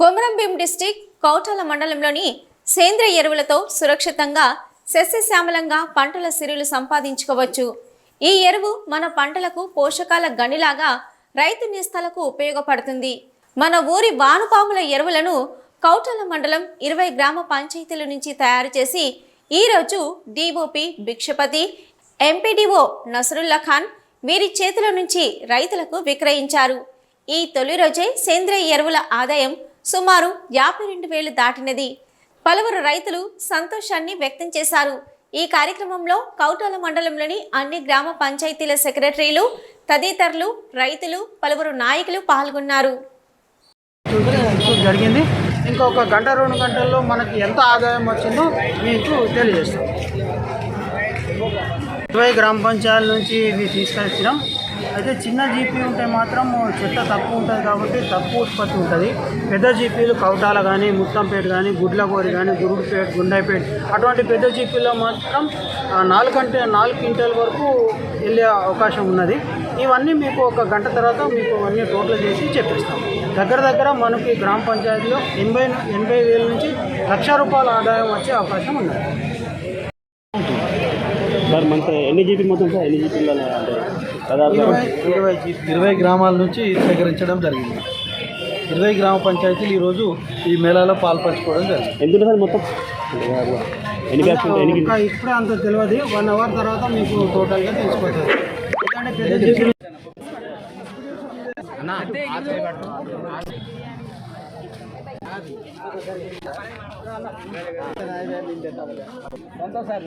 Komaram Bheem district Kautala మండలంలోని సేంద్రియ ఎరువులతో సురక్షితంగా సస్యశ్యామలంగా పంటల సిరులు సంపాదించుకోవచ్చు. ఈ ఎరువు మన పంటలకు పోషకాల గనిలాగా రైతు నేస్తాలకు ఉపయోగపడుతుంది. మన ఊరి వానుపాముల ఎరువులను కౌటల మండలం ఇరవై గ్రామ పంచాయతీల నుంచి తయారు చేసి ఈరోజు డిఓపి భిక్షపతి ఎంపీడీఓ నసరుల్లా ఖాన్ వీరి చేతుల నుంచి రైతులకు విక్రయించారు. ఈ తొలి రోజే సేంద్రియ ఎరువుల ఆదాయం సుమారు యాభై రెండు వేలు దాటినది. పలువురు రైతులు సంతోషాన్ని వ్యక్తం చేశారు. ఈ కార్యక్రమంలో కౌటాల మండలంలోని అన్ని గ్రామ పంచాయతీల సెక్రటరీలు తదితరులు రైతులు పలువురు నాయకులు పాల్గొన్నారు. జరిగింది. ఇంకొక గంట రెండు గంటల్లో మనకి ఎంత ఆదాయం వచ్చిందో మీకు తెలియజేస్తాం. ఇరవై గ్రామ పంచాయతీల నుంచి ఇవి తీసుకొచ్చినాం. అయితే చిన్న జీపీ ఉంటే మాత్రం చెత్త తక్కువ ఉంటుంది కాబట్టి తక్కువ ఉత్పత్తి ఉంటుంది. పెద్ద జీపీలు కౌటాల కానీ ముత్తంపేట కానీ గుడ్లగోరి కానీ గురుడుపేట గుండైపేట అటువంటి పెద్ద జీపీలో మాత్రం నాలుగు గంట నాలుగు క్వింటల్ వరకు వెళ్ళే అవకాశం ఉన్నది. ఇవన్నీ మీకు ఒక గంట తర్వాత మీకు అన్నీ టోటల్ చేసి చెప్పిస్తాం. దగ్గర దగ్గర మనకి గ్రామ పంచాయతీలో ఎనభై ఎనభై వేల నుంచి లక్ష రూపాయల ఆదాయం వచ్చే అవకాశం ఉన్నది. సార్ మనకి ఎన్ని జీపీ మొత్తం సార్? ఎన్ని జీపీలు దాదాపు ఇరవై ఇరవై గ్రామాల నుంచి సేకరించడం జరిగింది. ఇరవై గ్రామ పంచాయతీలు ఈరోజు ఈ మేళాలో పాల్పంచుకోవడం జరిగింది. ఉంటుంది సార్ మొత్తం? ఇప్పుడే అంత తెలియదు. వన్ అవర్ తర్వాత మీకు టోటల్గా తెలిసిపోతుంది. ఎందుకంటే ఎంత సార్